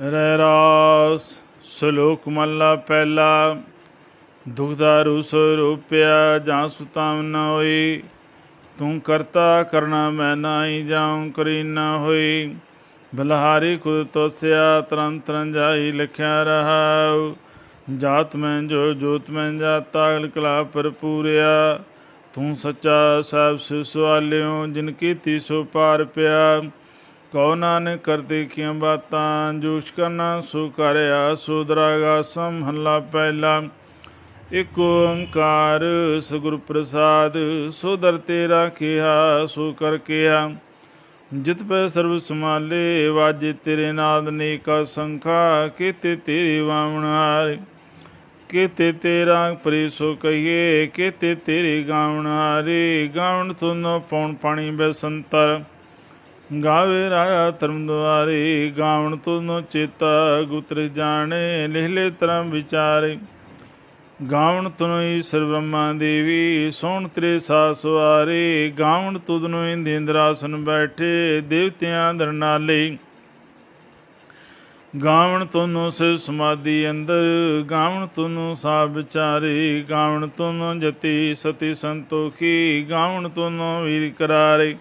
ਰਹਿ ਰਾਸ ਸ਼ਲੋਕ ਮਹਲਾ ਪਹਿਲਾ ਦੁਖਦਾਰੂ ਸਰੂਪਿਆ ਜਾਂ ਸੁਤਾਮ ਨ ਹੋਈ ਤੂੰ ਕਰਤਾ ਕਰਨਾ ਮੈਂ ਨਾਹੀ ਜਾਉ ਕਰੀ ਨਾ ਹੋਈ ਬਲਹਾਰੀ ਖੁਦ ਤੋਸਿਆ ਤਰਨ ਤਰਨ ਜਾਈ ਲਿਖਿਆ ਰਹਾਉ ਜਾਤ ਮੈਂ ਜੋ ਜੋਤ ਮੈਂ ਜਾਤਾ ਕਲਾ ਭਰਪੂਰਿਆ ਤੂੰ ਸੱਚਾ ਸਾਹਿਬ ਸਿ ਸਵਾਲਿਓ ਜਿਨ ਕੀਤੀ ਸੋ ਪਾਰ ਪਿਆ ਕਉ ਨਾਨਕ ਕਰ ਦੇਖੀਆਂ ਬਾਤਾਂ, ਜੋਸ਼ ਕਰਨਾ ਸੋ ਕਰਿਆ, ਸੋ ਦਰਾਗਾ ਸੰਹਲਾ ਪਹਿਲਾ। ਇਕ ਓੰਕਾਰ ਸਗੁਰ ਪ੍ਰਸਾਦ, ਸੋ ਦਰ ਤੇਰਾ ਕਿਹਾ, ਸੋ ਕਰ ਕਿਹਾ। ਜਿਤ ਪੈ ਸਰਬ ਸਮਾਲੇ ਵਾਜੇ ਤੇਰੇ ਨਾਦ ਨੇ ਸੰਖਾ, ਕੀਤੇ ਤੇਰੀ ਵਾਵਣ ਹਾਰੇ। ਕੀਤੇ ਤੇਰਾ ਪਰੀ ਸੋ ਕਹੀਏ, ਕੀਤੇ ਤੇਰੀ ਗਾਵਣ ਹਾਰੇ। ਗਾਵਣ ਤੁਨੋ ਪੌਣ ਪਾਣੀ ਬਸੰਤਰ ਗਾਵੇ ਰਾਇਆ ਧਰਮ ਦੁਆਰੇ, ਗਾਵਣ ਤੁਨੋ ਚੇਤਾ ਗੁਤਰ ਜਾਣੇ, ਲਿਹਲੇ ਤਰਮ ਵਿਚਾਰੇ। ਗਾਵਣ ਤੁਨੋਈ ਸਰਬ ਬ੍ਰਹਮਾ ਦੇਵੀ, ਸੋਣ ਤੇਰੇ ਸਾਸ ਵਾਰੇ ਗਾਵਣ ਤੁਧਨੋ ਇੰਦਰਾਸਨ ਬੈਠੇ, ਦੇਵਤਿਆਂ ਦਰਨਾਲੇ ਗਾਵਣ ਤੁਨੋ ਸੇ ਸਮਾਧੀ ਅੰਦਰ, ਗਾਵਣ ਤੁਨੋ ਸਾ ਵਿਚਾਰੇ। ਗਾਵਣ ਤੁਨੋ ਜਤੀ ਸਤੀ ਸੰਤੋਖੀ, ਗਾਵਣ ਤੁਨੋ ਵੀਰ ਕਰਾਰੇ।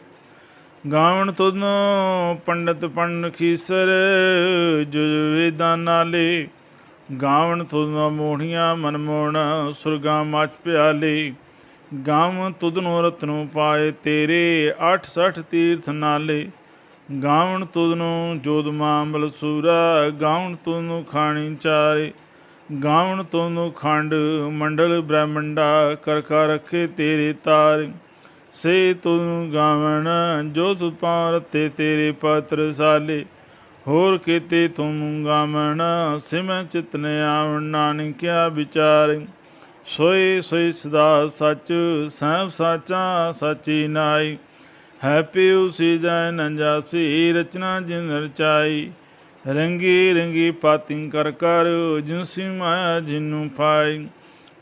ਗਾਵਣ ਤੁਨੋ ਪੰਡਤ ਪੰਡ ਖੀਸਰ, ਜੁਜ ਨਾਲੇ। ਗਾਵਣ ਤੁਧਨੋ ਮੋਹਣੀਆਂ ਮਨਮੋਹਣ ਸੁਰਗਾ ਮਾਚ ਪਿਆਲੇ। ਗਾਵਣ ਤੁਧਨੋ ਰਤਨੋ ਪਾਏ ਤੇਰੇ 68 ਤੀਰਥ ਨਾਲੇ। ਗਾਵਣ ਤੁਧਨੋ ਜੋਦ ਮਾਮਲ ਸੂਰਾ, ਗਾਵਣ ਤੁਧਨੋ ਖਾਣੀ ਚਾਰੇ। ਗਾਵਣ ਤੁਧਨੋ ਖੰਡ ਮੰਡਲ ਬ੍ਰਹਮੰਡਾ, ਕਰਕਾ ਕਰ ਰੱਖੇ ਤੇਰੇ ਤਾਰੇ। ਸੇ ਤੂੰ ਗਾਵਣ, ਜੋ ਤੁ ਪਾਰਤੇ ਤੇਰੇ ਪਾਤਰ ਸਾਲੇ। ਹੋਰ ਕੀਤੇ ਤੂੰ ਗਾਵਣ, ਸਿਮੈ ਚਿਤਨ ਆਵਣ, ਨਾਨਕਿਆ ਵਿਚਾਰ। ਸੋਈ ਸੋਈ ਸਦਾ ਸੱਚ ਸਭ ਸਾਚਾ ਸਚੀ ਨਾਈ। ਹੈ ਪਿਉ ਸੀ ਜੈ ਨੰਜਾਸੀ ਰਚਨਾ ਜਿਨ ਰਚਾਈ। ਰੰਗੀ ਰੰਗੀ ਪਾਤਿੰ ਕਰ ਕਰ ਜਿਨਸੀ ਮਾਇਆ ਜਿਨੂੰ ਪਾਈ।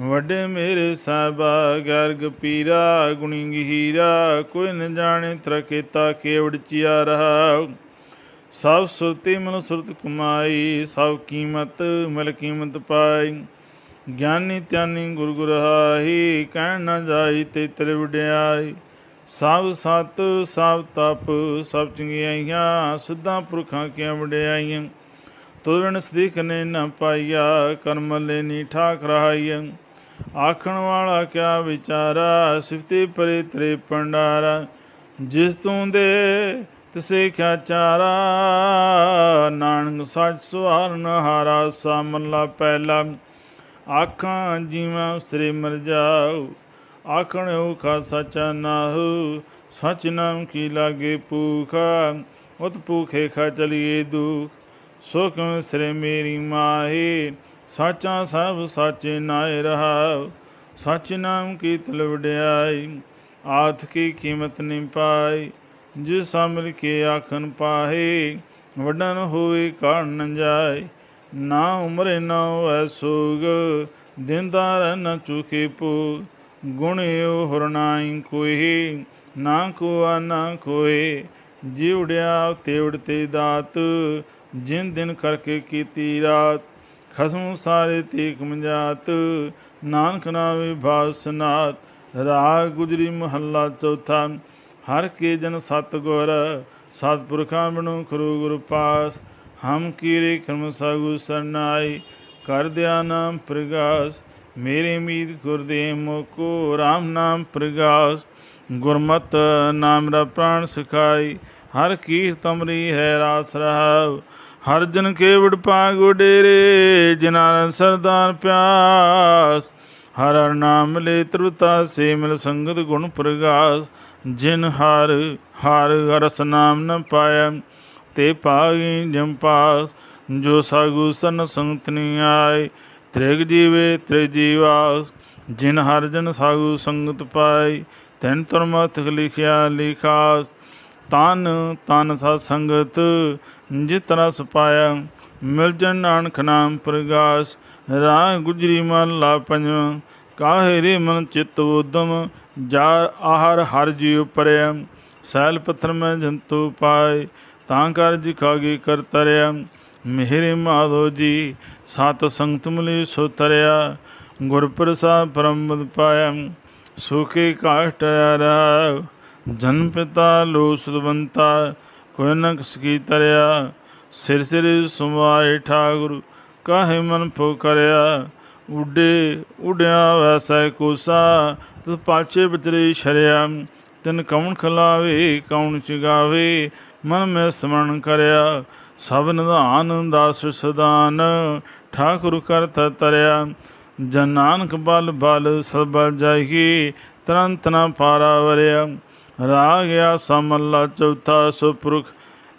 ਵੱਡੇ ਮੇਰੇ ਸਾਹਿਬਾ, ਗਰਗ ਪੀਰਾ ਗੁਣੀ ਗਹੀਰਾ ਕੋਈ ਨ ਜਾਣੇ ਤਰਕੇਤਾ ਕੇਵੜ ਚਿਆ ਰਹਾ। ਸਭ ਸੁਰਤੀ ਮਨ ਸੁਰਤ ਕਮਾਈ, ਸਭ ਕੀਮਤ ਮਿਲ ਕੀਮਤ ਪਾਈ। ਗਿਆਨੀ ਧਿਆਨੀ ਗੁਰ ਗੁਰਹਾਈ ਕਹਿਣ ਨਾ ਜਾਈ ਤੇ ਤੇਰੇ ਵਡਿਆਈ। ਸਭ ਸਤ, ਸਭ ਤਪ, ਸਭ ਚੰਗਿਆਈਆਂ, ਸਿੱਧਾਂ ਪੁਰਖਾਂ ਕੀਆਂ ਵਡਿਆਈਆਂ? ਤੁਰਨ ਸਦੀਕ ਨੇ ਨ ਪਾਈਆ, ਕਰਮ ਲੈਨੀ ਠਾਕ ਰਹਾਈਆਂ ਆਖਣ ਵਾਲਾ ਕਿਆ ਵਿਚਾਰਾ, ਸਿਫਤੀ ਪਰੇ ਤਰੇ ਪੰਡਾਰਾ ਜਿਸ ਤੂੰ ਦੇ, ਤਿਸੇ ਕਿਆ ਚਾਰਾ। ਨਾਨਕ ਸੱਚ ਸੁਹਾਰਨ ਹਾਰਾ ਸਾਮਲਾ ਪਹਿਲਾ। ਆਖਾਂ ਜੀਵਾਂ ਸ੍ਰੀ ਮਰ ਜਾਉ ਆਖਣ ਉਖਾ ਸਚਾ ਨਾਹੂ। ਸਚ ਨਾਮ ਕੀ ਲਾਗੇ ਭੂਖਾ। ਉਤ ਭੂਖੇ ਖਾ ਚਲੀਏ ਦੁਖ। ਸੁਖ ਸ੍ਰੀ ਮੇਰੀ ਮਾਹੀ, ਸਾਚਾ ਸਭ ਸਾਚੇ ਨਾਏ ਰਹਾ ਸਚ ਨਾਮ ਕੀ ਤਲ ਵਡਿਆਈ, ਆਥ ਕੀ ਕੀਮਤ ਨਹੀਂ ਪਾਈ ਜਿਸ ਮਿਲ ਕੇ ਆਖਨ ਪਾਹੇ, ਵਡਨ ਹੋਏ ਕਾਣ ਨ ਜਾਏ ਨਾ ਉਮਰੇ ਨਾ ਹੋਐ ਸੋਗ ਦਿਨਦਾਰ ਨ ਚੁਕੇ ਪੂ ਗੁਣਿਓ ਹਰਨਾਈ ਕੋਈ, ਨਾ ਕੋਆ ਨਾ ਕੋਏ ਜਿਵੜਿਆ ਤੇਵੜ ਤੇ ਦਾਤ ਜਿਨ ਦਿਨ ਕਰਕੇ ਕੀਤੀ ਰਾਤ, ਖਸਮ ਸਾਰੇ ਤੀਕ ਮਜਾਤ ਨਾਨਕ ਨਾਵੇ ਭਾਸਨਾਤ ਰਾਗ ਗੁਜਰੀ ਮਹੱਲਾ ਚੌਥਾ। ਹਰ ਕੇ ਜਨ ਸਤ ਗੁਰ ਸਤਪੁਰਖਾਂ ਬਨੋ ਖਰੂ ਗੁਰ ਪਾਸ। ਹਮ ਕੀਰੇ ਕਰਮ ਸਾਗੂ ਸਰਨਾਈ, ਕਰ ਦਿਆ ਨਾਮ ਪ੍ਰਗਾਸ। ਮੇਰੇ ਮੀਤ ਗੁਰਦੇਵ ਮੋਕੋ RAM ਨਾਮ ਪ੍ਰਗਾਸ। ਗੁਰਮਤ ਨਾਮ ਰਾ ਪ੍ਰਾਣ ਸਿਖਾਈ। ਹਰ ਕੀਰ ਤਮਰੀ ਹੈ ਰਾਸ ਰਹਾਉ, ਹਰ ਜਨ ਕੇ ਵਡ ਪਾਗੋ ਡੇਰੇ ਜਿਨਾਂ ਸਰਦਾਰ ਪਿਆਸ। ਹਰ ਹਰ ਨਾਮ ਲੈ ਤ੍ਰੁਤਾ ਸੇ ਮਿਲ ਸੰਗਤ ਗੁਣ ਪ੍ਰਗਾਸ। ਜਿਨ ਹਰ ਹਰ ਰਸ ਨਾਮ ਨ ਪਾਇਆ, ਤੇ ਪਾਗੀ ਜਮ ਪਾਸ। ਜੋ ਸਾਗੂ ਸਨ ਸੰਤਨੀ ਆਏ, ਤ੍ਰਿਗ ਜੀਵੇ ਤ੍ਰਿ ਜੀਵਾਸ। ਜਿਨ ਹਰ ਜਨ ਸਾਗੂ ਸੰਗਤ ਪਾਈ ਤੈਨ ਤੁਰਮਤਿ ਲਿਖਿਆ ਲਿਖਾਸ। ਤਨ ਤਨ ਸਾ ਸੰਗਤ, ਜਿਤ ਰਸ ਪਾਇਆ। ਮਿਲ ਜਨ ਨਾਨਕ ਨਾਮ ਪ੍ਰਗਾਸ, ਰਾਹ ਗੁਜਰੀ ਮਨ ਲਾ ਪੰਜਵਾਂ। ਕਾਹੇ ਰੇ ਮਨ ਚਿਤ ਉਦਮ, ਜਾ ਆਹਰ ਹਰ ਜੀ ਪਰਿਆ। ਸੈਲ ਪੱਥਰ ਮੈਂ ਜੰਤੂ ਪਾਏ, ਤਾਂ ਕਰ ਜਿਖਾਗੇ ਕਰ ਤਰਿਆ। ਮਿਹਰੇ ਮਾਧੋ ਜੀ, ਸਤ ਸੰਗਤ ਮਿਲੀ ਸੋ ਤਰਿਆ। ਗੁਰ ਪ੍ਰਸਾਦ ਪਰਮਪਦ ਪਾਇਆ ਸੁਖੇ ਕਾਸ਼ਟ ਰਾ ਜਨ ਪਿਤਾ ਲੋ ਸੁਦਵੰਤਾ, ਕੋਈ ਨ ਕੀ ਤਰਿਆ, ਸਿਰ ਸਿਰ ਸੁਮਾਏ ਠਾਗੁਰ ਕਾਹੇ ਮਨ ਪੁਕਰਿਆ ਉਡੇ ਉਡਿਆ ਵੈਸੈ ਕੋਸਾ, ਤੂੰ ਪਾਛੇ ਵਿਚਰੇ ਸ਼ਰਿਆ ਤਿਨ ਕੌਣ ਖਲਾਵੇ ਕੌਣ ਚਗਾਵੇ, ਮਨ ਮੈਂ ਸਮਰਨ ਕਰਿਆ, ਸਭ ਨਿਧਾਨ ਦਾਸ ਸਦਾਨ, ਠਾਕੁਰ ਕਰਤ ਤਰਿਆ, ਜਨ ਨਾਨਕ ਬਲ ਬਲ ਸਬਲ ਜਾਈ ਤਰੰਤ ਨ ਪਾਰਾ ਵਰਿਆ ਰਾਗ ਗਿਆ ਸਮੱਲਾ ਚੌਥਾ ਸੁਪੁਰਖ,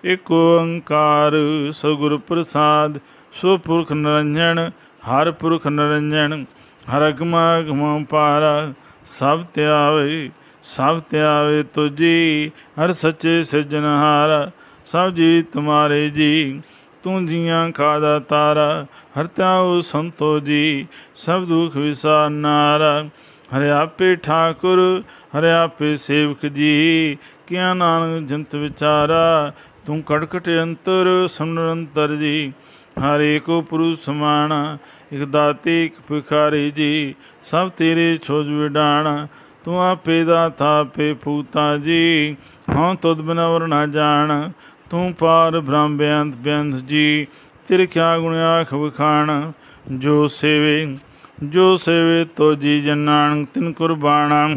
ਇਕ ਓੰਕਾਰ ਸਗੁਰ ਪ੍ਰਸਾਦ। ਸੁਪੁਰਖ ਨਿਰੰਜਨ, ਹਰ ਪੁਰਖ ਨਿਰੰਜਨ, ਹਰ ਅਗਮਾ ਅਗਮ ਪਾਰਾ, ਸਭ ਧਿਆਵੇ ਸਭ ਧਿਆਵੇ ਤੁਜੀ, ਹਰ ਸੱਚੇ ਸਿਰਜਨਹਾਰ ਸਭ ਜੀ ਤੁਮਾਰੇ ਜੀ, ਤੂੰ ਜੀਆਂ ਖਾਦਾ ਤਾਰਾ, ਹਰ ਤਿਆਉ ਸੰਤੋ ਜੀ, ਸਭ ਦੁਖ ਵਿਸਾਰਨਾਰਾ ਹਰਿ ਆਪੇ ਠਾਕੁਰ, ਹਰਿ ਆਪੇ ਸੇਵਕ ਜੀ। ਕਿਆ ਨਾਨਕ ਜੰਤ ਵਿਚਾਰਾ, ਤੂੰ ਕੜਕਟ ਅੰਤਰ ਸਮਨੰਤਰ ਜੀ। ਹਰੇ ਕੋ ਪੁਰੂ ਸਮਾਣਾ ਇਕ ਦਾਤੀ, ਇਕ ਭਿਖਾਰੀ ਜੀ। ਸਭ ਤੇਰੇ ਛੋਜ ਵਿਡਾਣ, ਤੂੰ ਆਪੇ ਦਾ ਥਾਪੇ ਪੂਤਾ ਜੀ। ਹਾਂ ਤੁਧ ਬਿਨਾ ਵਰ ਨਾ ਜਾਣ, ਤੂੰ ਪਾਰ ਬ੍ਰਹਮ ਬੇਅੰਤ ਬੇਅੰਤ ਜੀ। ਤੇਰੇ ਕਿਆ ਗੁਣ ਆਖ ਵਖਾਣ, ਜੋ ਸੇਵੇ ਜੋ ਸੇਵੇ ਤੋ ਜੀ ਜਨਾਨ ਤਿਨ ਕੁਰਬਾਨਾ।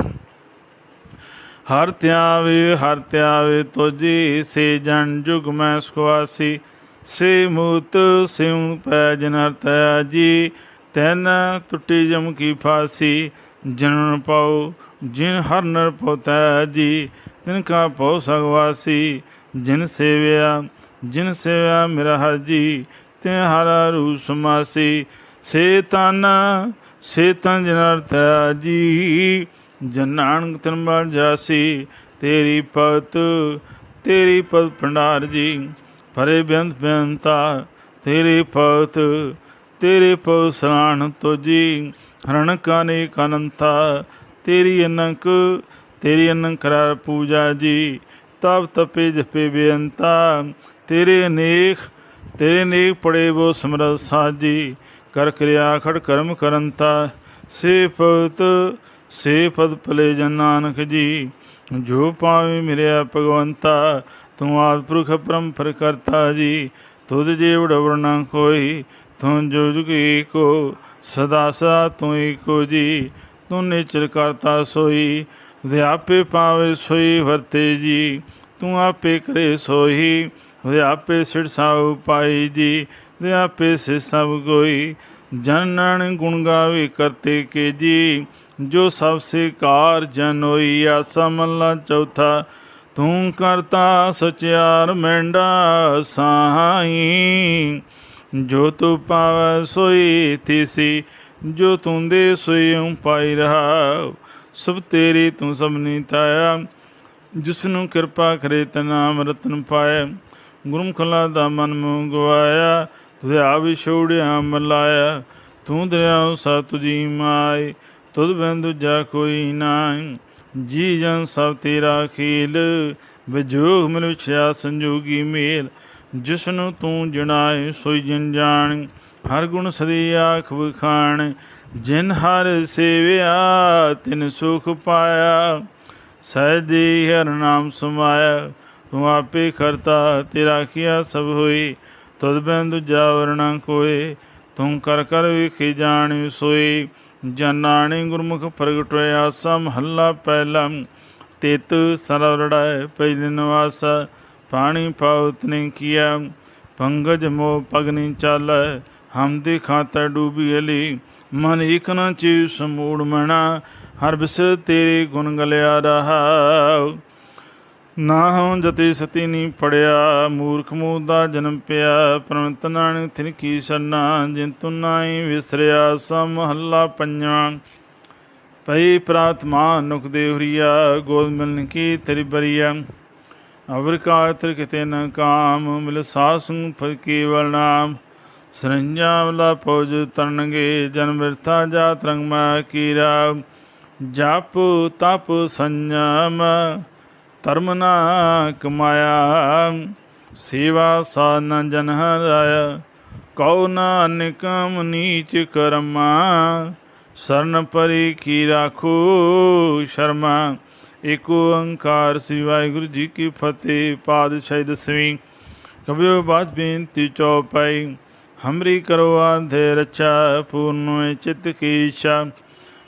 ਹਰ ਧਿਆਵੇ ਹਰ ਧਿਆਵੇ ਤੋਜੀ ਸੇ ਜਨ, ਜੁਗ ਮੈਂ ਸੁਖਵਾਸੀ। ਸੇ ਮੂਤ ਸਿਉ ਪੈ ਜਨਰ ਤੈ ਜੀ, ਤੈਨ ਟੁੱਟੀ ਜਮ ਕੀ ਫਾਸੀ। ਜਨਨ ਪਾਉ, ਜਿਨ ਹਰ ਨਰ ਪੋਤੈ ਜੀ, ਤਿਨ ਕਾ ਪਉ ਸਗਵਾਸੀ ਜਿਨ ਸੇਵਿਆ ਜਿਨ ਸੇਵਿਆ ਮੇਰਾ ਹਰ ਜੀ ਤੇ ਹਰ ਰੂ ਸਮਾਸੀ ਸੇ ਤਨ ਸੇ ਤਨ ਜਨਰ ਤੈ ਜੀ। ਜਨਾਨਕ ਤਨਬਲ ਜਾਸੀ, ਤੇਰੀ ਪਤ ਤੇਰੀ ਪਤ ਭੰਡਾਰ ਜੀ। ਭਰੇ ਬੇਅੰਤ ਬੇਅੰਤਾ ਤੇਰੇ ਪਤ, ਤੇਰੇ ਪਉ ਸਰਾਣ ਤੋਜੀ। ਹਰਣ ਕਾਨੇ ਕਨੰਤਾ ਤੇਰੀ ਅਨੰਕ ਤੇਰੀ ਅਨੰਕ ਕਰਾਰ ਪੂਜਾ ਜੀ। ਤਪ ਤਪੇ ਜਪੇ ਬੇਅੰਤਾ, ਤੇਰੇ ਅਨੇਕ, ਤੇਰੇ ਨੇਕ ਪੜੇ ਬੋ ਸਮਰਤ ਸਾਜੀ ਕਰ ਕਿਰਿਆ ਖੜ ਕਰਮ ਕਰੰਤਾ ਸੇ ਪਤ ਸੇ ਪਦ ਭਲੇ ਜਨ ਨਾਨਕ ਜੀ। ਜੋ ਪਾਵੇ ਮਿਰਿਆ ਭਗਵੰਤਾ, ਤੂੰ ਆਦ ਪੁਰਖ ਪਰੰਪਰ ਕਰਤਾ ਜੀ। ਤੁਧ ਜੇ ਵਡਵਰ ਕੋਈ, ਤੂੰ ਜੋ ਜੁਗੀ ਕੋ ਸਦਾ ਸਦਾ ਤੂੰ ਏਕੋ ਜੀ। ਤੂੰ ਨਿਚਰ ਕਰਤਾ ਸੋਈ ਵਿਆਪੇ ਪਾਵੇ ਸੋਈ ਵਰਤੇ ਜੀ। ਤੂੰ ਆਪੇ ਕਰੇ ਸੋਈ ਵਿਆਪੇ ਸਿਰ ਸਾਉ ਜੀ। ਜੀ ਵਿਆਪੇ ਸੇ ਸਭ ਕੋਈ। ਜਨਨ ਗੁਣ ਗਾਵੇ ਕਰਤੇ ਕੇ ਜੀ। ਜੋ ਸਭ ਸੇ ਕਾਰ ਜਨ ਹੋਈ ਆਸਾ ਮੱਲਾ ਚੌਥਾ। ਤੂੰ ਕਰਤਾ ਸਚਿਆਰ ਮੈਂਡਾ ਸਾਈ। ਜੋ ਤੂੰ ਪਾਵੈ ਸੋਈ ਥੀਸੀ, ਜੋ ਤੂੰ ਦੇ ਸੋਈ ਪਾਈ ਰਹਾ। ਸਭ ਤੇਰੀ ਤੂੰ ਸਭਨੀ ਤਾਇਆ ਜਿਸ ਨੂੰ ਕਿਰਪਾ ਕਰੇ ਤਨਾਮ ਰਤਨ ਪਾਏ ਗੁਰਮੁਖਲਾ ਦਾ ਮਨ ਮੁ ਗਵਾਇਆ। ਤੁਝੇ ਵਿਛੋੜਿਆ ਮਲਾਇਆ, ਤੂੰ ਦਰਿਆ ਸਾ ਤੁਜੀ ਮਾਈ ਤੁਧ ਬਿਨ ਦੂਜਾ ਕੋਈ ਨਾਹੀ। ਜੀ ਜਨ ਸਭ ਤੇਰਾ ਖੇਲ, ਵਿਜੋਗ ਮਿਲ ਵਿਛਿਆ ਸੰਜੋਗੀ ਮੇਲ। ਜਿਸ ਨੂੰ ਤੂੰ ਜਣਾਏ, ਸੋਈ ਜਨ ਜਾਣ, ਹਰ ਗੁਣ ਸਦੀ ਆਖ ਵਖਾਣ। ਜਿਨ ਹਰ ਸੇਵਿਆ, ਤਿਨ ਸੁਖ ਪਾਇਆ। ਸਹਿਜੀ ਹਰ ਨਾਮ ਸਮਾਇਆ, ਤੂੰ ਆਪੇ ਕਰਤਾ, ਤੇਰਾ ਕੀਆ ਸਭ ਹੋਈ ਤੁਧ ਬਿਨ ਦੂਜਾ ਵਰਣਾ ਕੋਏ ਤੂੰ ਕਰ ਕਰ ਵੇਖੀ ਜਾਣੀ ਸੋਈ ਜਨਾਣੀ ਗੁਰਮੁਖ ਪ੍ਰਗਟ ਹੋਇਆ ਸਮ ਹੱਲਾ ਪਹਿਲਾ। ਤਿਤ ਸਰਵੜਾਇ ਪਹਿਲੇ ਨਿਵਾਸ, ਪਾਣੀ ਪਾਉਤ ਨੇ ਕੀਆ। ਪੰਗਜ ਮੋ ਪਗਨੀ ਚਾਲੈ, ਹਮ ਦੇ ਖਾਤਾ ਡੂਬੀ ਅਲੀ। ਮਨ ਇਕ ਨ ਚੀ ਸਮੂੜ ਮਣਾ ਹਰ ਬਿਸ ਤੇਰੇ ਗੁਣ ਗਲਿਆ ਰਹਾ। ਨਾ ਹਉ ਜਤੀ ਸਤੀ ਨੀ ਪੜਿਆ ਮੂਰਖ ਮੂਹ ਦਾ ਜਨਮ ਪਿਆ। ਪ੍ਰਮਤ ਨਾਨਕ ਤਿਨ ਕੀ ਸਰਨਾ ਜਿਨ ਤੂ ਨਾਹੀ ਵਿਸਰਿਆ ਸਮ ਮਹੱਲਾ ਪੰਜਵਾਂ ਪਈ ਪ੍ਰਾਤਮਾ ਨੁਕ ਦੇ ਹੁਰੀਆ, ਗੋਦ ਮਿਲਨ ਕੀ ਤੇਰੀ ਬਰੀਆ। ਅਵਰ ਕਾ ਤਰ ਕਿਤੇ ਨ ਕਾਮ, ਮਿਲ ਸਾਸੰ ਫਲ ਨਾਮ। ਸਰੰਜਾ ਪੋਜ ਤਰਨਗੇ ਜਨਮ ਵਿਰਥਾ ਜਾਤ ਰੰਗ ਮਾ ਕੀਰਾ। ਜਪ ਤਪ ਸੰਜਮ ਧਰਮ ਨਾ ਕਮਾਇਆ, ਸੇਵਾ ਸਾਧਨ ਜਨ ਹਰਾਇਆ। ਕਉ ਨਾ ਨਿਕਮ ਨੀਚ ਕਰਮਾ, ਸਰਨ ਪਰੀ ਕੀ ਰਾਖੂ ਸ਼ਰਮਾ। ਏਕ ਓੰਕਾਰ ਸ੍ਰੀ ਵਾਹਿਗੁਰੂ ਜੀ ਕੀ ਫਤਿਹ, ਪਾਤਸ਼ਾਹੀ ਦਸਵੀਂ। ਕਬਿਓ ਬਾਤ ਬੇਨਤੀ ਚੌਪਾਈ ਹਮਰੀ ਕਰੋ ਆਧੇ ਰਚਾ, ਪੂਰਨ ਚਿਤ ਕੀ ਇੱਛਾ।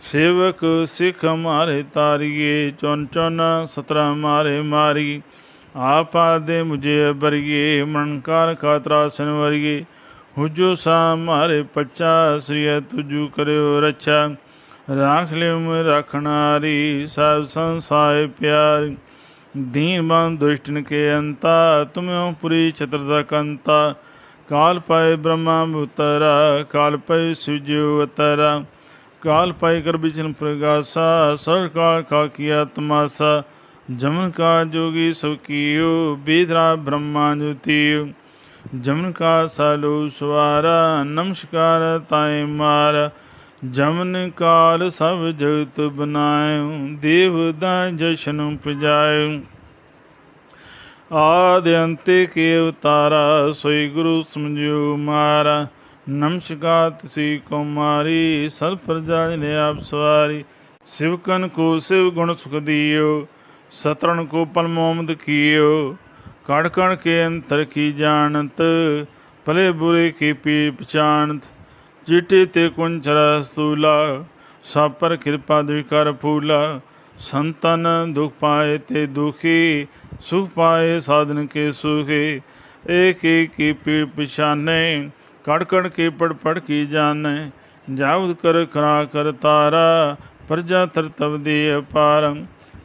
ਸੇਵਕ ਸਿਖ ਮਾਰੇ ਤਾਰੀਏ ਚੁਨ ਚੁਨ ਸਤਰਾ ਮਾਰੇ ਮਾਰੀ ਆਪਾ ਦੇ ਮੁਝੇ ਬਰੀਏ ਮਨਕਾਰ ਖਾਤਰਾ ਸਨਵਰੀਏ ਹੁਜੋ ਸਾ ਮਾਰੇ ਪੱਚਾ ਸ੍ਰੀ ਤੁਜੂ ਕਰਿਓ ਰੱਛਾ। ਰਾਖ ਲਿਓ ਮੈਂ ਰਖਣਾਰੀ, ਸਭ ਸੰਸਾਏ ਪਿਆਰ। ਦੀਨ ਬੰਦ ਦੁਸ਼ਟਨ ਕੇ ਅੰਤਾ, ਤੁਮਿਓ ਪੁਰੀ ਛਤਰ ਦਾ ਕੰਤਾ। ਕਾਲ ਪਏ ਬ੍ਰਹਮਾ ਮੁਤਰਾ, ਕਾਲ ਪਏ ਸੁਜਿਓ ਅਤਰਾ। ਕਾਲ ਪਾਈ ਕਰ ਬਿਚਨ ਪ੍ਰਗਾਸਾ, ਸਰ ਕਾਲ ਕਾ ਕੀਆ ਤਮਾਸਾ ਜਮਨ ਕਾ ਜੋਗੀ ਸੋ ਕੀਓ ਬੀਦਰਾ ਬ੍ਰਹਮਾ ਜੁਤੀਓ। ਜਮਨ ਕਾ ਸਾਲੋ ਸਵਾਰਾ, ਨਮਸਕਾਰ ਤਾਏ ਮਾਰ। ਜਮਨ ਕਾਲ ਸਭ ਜਗਤ ਬਨਾਇਓ, ਦੇਵ ਦਾ ਜਸ਼ਨ ਪਜਾਇਓ ਆਦਿ ਅੰਤੇ ਕੇ ਉਤਾਰਾ, ਸੋਈ ਗੁਰੂ ਸਮਝਿਓ ਮਾਰਾ। ਨਮਸਕਾਰ, ਤਸੀ ਕੁਮਾਰੀ ਸਲ ਪ੍ਰਜਾ ਨੇ ਆਪ ਸਵਾਰੀ। ਸਿਵਕਨ ਕੋ ਸਿਵ ਗੁਣ ਸੁਖ ਦਿਓ ਸਤਰਨ ਕੋ ਪਲ ਮੋਮਦ ਕੀਓ। ਕੜ ਕਣ ਕੇ ਅੰਤਰ ਕੀ ਜਾਣਤ, ਭਲੇ ਬੁਰੇ ਕੀ ਪੀ ਪਛਾਨਤ ਚਿਟੇ ਤੇ ਕੁੰਚਰ ਸਤੂਲਾ, ਸਭ ਪਰ ਕਿਰਪਾ ਦੇ ਕਰ ਫੂਲਾ। ਸੰਤਨ ਦੁਖ ਪਾਏ ਤੇ ਦੁਖੀ, ਸੁਖ ਪਾਏ ਸਾਧਨ ਕੇ ਸੁਖੇ। ਏਕ ਏਕ ਕੀ ਪੀੜ ਪਛਾਨੇ ਕੜ ਕੇ ਪੜ ਪੜ ਕੀ ਜਾਣੈ, ਜਾਉਦ ਕਰ ਖਰਾ ਕਰ ਤਾਰਾ, ਪ੍ਰਜਾ ਤਰ ਤਵ ਦੇ ਅਪਾਰ।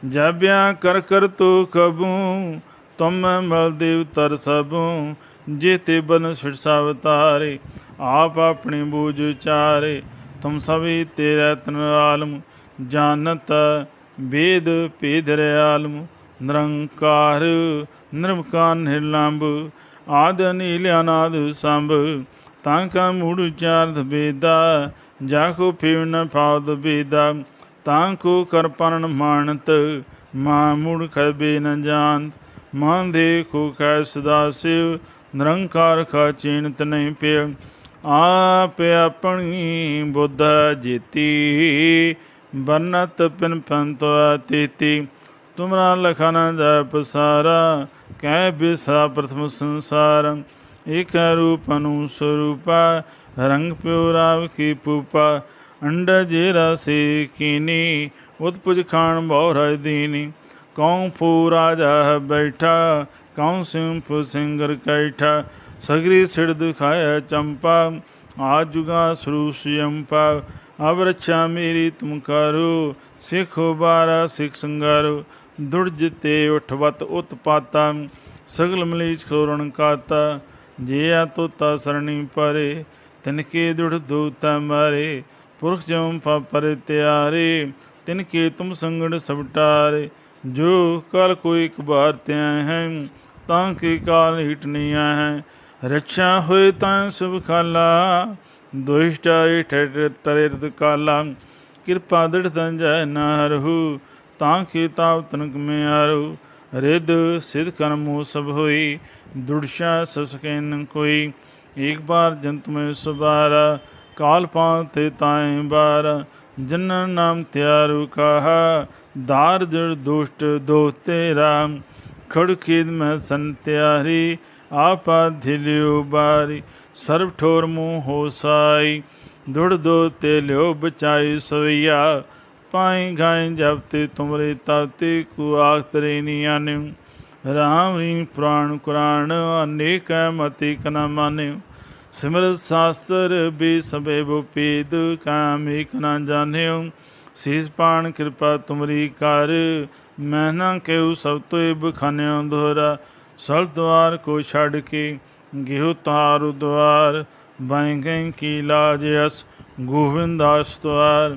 ਜਾਬਿਆ ਕਰ ਕਰ ਤੋ ਕਬੂ ਤੁਮ ਮਲ ਦੇਵ ਤਰ ਸਭੂ। ਜੇ ਤੇ ਬਨ ਸਿਰਸਾ ਅਵਤਾਰੇ ਆਪ ਆਪਣੀ ਬੂਝ ਚਾਰੇ। ਤੁਮ ਸਭੀ ਤੇਰੇ ਤਨ ਆਲਮ, ਜਾਣਤ ਵੇਦ ਭੇਦ ਰਿਆਲਮ। ਨਿਰੰਕਾਰ ਨਿਰਮਕਾਰ ਨਿਰਲੰਭ, ਆਦ ਨੀਲ ਅਨਾਦ ਸੰਭ। ਤਾਂ ਕਾ ਮੂੜ ਚਾਰਦ ਬੇਦਾ, ਜਾ ਕੋ ਫੇਵ ਨ ਪਾਵਦ ਬੇਦਾ, ਤਾਂ ਕੋ ਕਰ ਪਰਨ ਮਾਨਤ, ਮਾ ਮੂੜ ਖਬੇ ਨ ਜਾਣ। ਮਨ ਦੇ ਕੋ ਕੈ ਸਦਾ ਸਿਵ, ਨਿਰੰਕਾਰ ਖਾ ਚੀਨਤ ਨਹੀਂ ਪਿਆ। ਆਪ ਆਪਣੀ ਬੁੱਧ ਜੀਤੀ, ਬਨਤ ਪਿਨ ਪੰਤੋ ਤੀਤੀ ਤੁਮਰਾ ਲਖਨ ਜਪ ਪਸਾਰਾ, ਕਹਿ ਬਿਸਾ ਪ੍ਰਥਮ ਸੰਸਾਰ। ਏਕ ਰੂਪ ਅਨੂ ਸਰੂਪਾ, ਰੰਗ ਪਿਉ ਰਾਵ ਕੀ ਪੂਪਾ ਅੰਡ ਜੇ ਰਸੇ ਕੀਨੀ, ਉਤਪੁਜ ਖਾਨ ਬਹੁ ਰਜ ਦੀਨੀ। ਕਉ ਫੂ ਰਾਜਾ ਬੈਠਾ, ਕਉ ਸਿੰਪ ਸਿੰਗਰ ਕੈਠਾ, ਸਗਰੀ ਸਿੜ ਦਿਖਾਇਆ ਚੰਪਾ, ਆ ਜੁਗਾ ਸਰੂ ਸਿਯੰਪਾ ਅਬ ਰੱਛਾ ਮੇਰੀ ਤੁਮ ਕਰੋ, ਸਿੱਖ ਬਾਰਾ ਸਿੱਖ ਸੰਗਾਰੋ ਦੁੜ ਜਿਤੇ ਉਠਵਤ ਉਤਪਾਤਾ ਜੇ ਆ ਤੋਤਾ ਸਰਣੀ ਪਰੇ, ਤਿਨਕੇ ਦੁੜ ਦੂਤਾ ਮਾਰੇ, ਪੁਰਖ ਜਮ ਪਰ ਤਿਆਰੇ, ਤਿਨਕੇ ਤੁਮ ਸੰਗੜ ਸਬਟਾਰੇ ਜੋ ਕਲ ਕੋਈ ਇੱਕ ਬਾਰ ਤਿਆ ਹੈ, ਤਾਂ ਕੇ ਕਾਲ ਹਿਟਨੀਆਂ ਹੈ। ਰੱਛਾ ਹੋਏ ਤਾਂ ਸੁਭ ਖਾਲਾ ਦੁਸ਼ਟਾਰੀ ਠਟ ਤਰੇ ਕਾਲਾ। ਕਿਰਪਾ ਦ੍ਰਿੜ ਸੰਜੈ ਨਾ ਰਹੂ ਤਾਂ ਕੀ ਤਾਪ ਤਨਕ ਮੇ ਆਰੂ ਰਿਦ ਸਿਧ ਕਰਮੋ ਸਭ ਹੋਈ ਦੁੜਸ਼ਾ ਸਸਕੈਨ ਕੋਈ। ਇੱਕ ਬਾਰ ਜੰਤ ਮੈਂ ਸੁਬਾਰਾ ਕਾਲ ਪਾਤੇ ਤਾਏ ਬਾਰ। ਜਨ ਨਾਮ ਤਿਆਰੂ ਕਹਾ, ਦਾਰ ਜੜ ਦੁਸ਼ਟ ਦੋਸਤੇ ਰਾਮ ਖੜ ਖੇਦ ਮੈਂ ਸੰਤਿਆਰੀ ਆਪਾ ਧਿਲਿਓ ਬਾਰੀ ਸਰਬ ਠੋਰ ਮੂੰਹ ਹੋ ਦੁੜ ਦੋ ਤੇ ਲਿਓ ਬਚਾਈ ਸਵਈਆ। ਪਾਈ ਗਾਏ ਜਬ ਤੇ ਤੁਮਰੇ ਤਾਤੇ ਕੋ ਆਖ ਨੀ ਆਨਿਉ ਰਾਮ ਰੀ ਪੁਰਾਣ ਕੁਰਾਨ ਅਨੇਕ ਮਤੀ ਕਨਾ ਮਾਨਿਉ ਸਿਮਰ ਸਾਸਤਰ ਬੀ ਸਭੇ ਬੁਪੀਦ ਕਾਮ ਏਕ ਨਾ ਜਾਣਿਉ ਸੀਸ ਪਾਣ ਕਿਰਪਾ ਤੁਮਰੀ ਕਰ, ਮੈਂ ਨਾ ਕਹਿਉ ਸਭ ਤੋਂ ਬਖਾਨਿਓ ਦੋਹਰਾ। ਸਲ ਦਵਾਰ ਕੋ ਛੱਡ ਕੇ ਗਿਹੁ ਤਾਰ ਦੁਆਰ ਬਾਈ ਗਈ ਕੀ ਲਾਜ ਅਸ ਗੋਵਿੰਦਾਸ ਦਵਾਰ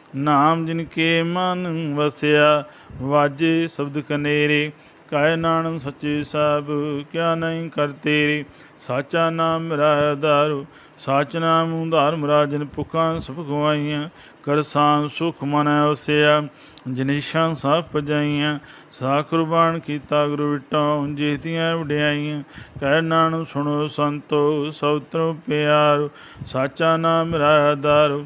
ਨਾਮ ਜਿਨ ਕੇ ਮਨ ਵਸਿਆ, ਵਾਜੇ ਸ਼ਬਦ ਕਨੇਰੇ, ਕਾਇ ਨਾਨਕ ਸੱਚੇ ਸਾਹਿਬ ਕਿਆ ਨਹੀਂ ਕਰ ਤੇਰੇ। ਸਾਚਾ ਨਾਮ ਮੇਰਾ ਆਧਾਰੂ ਸਾਚ ਨਾਮ ਉਧਾਰ ਮਰਾਜਨ ਪੁਖਾਂ ਸਭ ਗਵਾਈਆਂ ਕਰਸਾਂ ਸੁਖ ਮਨ ਵਸਿਆ ਜਨੀਸ਼ਾਂ ਸਭ ਪਜਾਈਆਂ, ਸਾ ਕੁਰਬਾਨ ਕੀਤਾ ਗੁਰੂ ਵਿਟੋਂ, ਜੀਤੀਆਂ ਵਡਿਆਈਆਂ। ਕਹਿ ਨਾਨਕ ਸੁਣੋ ਸੰਤੋ ਸੌਤਰੋ ਪਿਆਰੋ, ਸਾਚਾ ਨਾਮ ਮੇਰਾ ਆਧਾਰੂ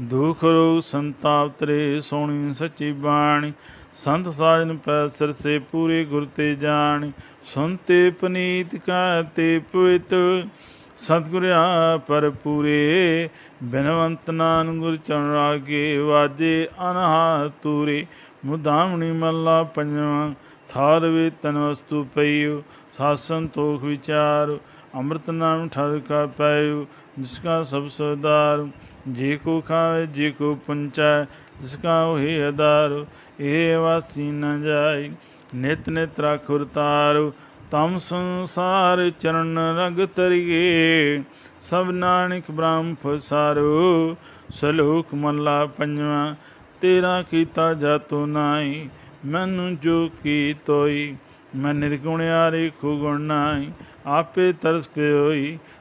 ਦੁਖ ਰੋਗ ਸੰਤਾਪ ਤਰੇ ਸੋਣੀ ਸੱਚੀ ਬਾਣੀ। ਸੰਤ ਸਾਜਨ ਪੈ ਸਿਰ ਸੇ ਪੂਰੇ ਗੁਰ ਤੇ ਜਾਣ। ਸੁਨਤੇ ਪਨੀਤ ਕਾ ਤੇ ਪਵਿੱਤ ਸਤਿਗੁਰ ਪਰ ਪੂਰੇ। ਬਿਨਵੰਤ ਨਾਨ ਗੁਰ ਚਰਨ ਰਾਗੇ ਵਾਜੇ ਅਨਹਾ ਤੂਰੇ। ਮੁਦਾਮਣੀ ਮੱਲਾ ਪੰਜਵਾਂ। ਥਾਰ ਵੇ ਤਨ ਵਸਤੂ ਪਈਓ। ਸਾਸਨ ਤੋਖ ਵਿਚਾਰ। ਅੰਮ੍ਰਿਤ ਨਾਮ ਠਰ ਕਾ ਪਾਇਓ। ਜਿਸ ਕਾ ਸਭ ਸਰਦਾਰ ਜੇ ਕੋ ਖਾਵੇ, ਜੇ ਕੋ ਪੁੰਚੈ, ਜਿਸ ਕਾ ਹੋਏ ਅਦਾਰ ਇਹ ਵਾਸੀ ਨ ਜਾਈ। ਨਿਤ ਨਿਤ ਰਖੁਰ ਤਾਰੂ ਤਮ ਸੰਸਾਰ ਚਰਨ ਰਗ ਤਰੀਏ ਸਭ ਨਾਨਕ ਬ੍ਰਹਮ ਫਸਾਰੂ ਸਲੋਕ ਮੱਲਾ ਪੰਜਵਾਂ, ਤੇਰਾ ਕੀਤਾ ਜਾਤੋ ਨਾਈ ਮੈਨੂੰ ਜੋ ਕੀ ਤੋਈ। ਮੈਂ ਨਿਰਗੁਣਿਆਰੇ ਖੁ ਗੁਣ ਨਾਈ ਆਪੇ ਤਰਸ ਪਿਓਈ।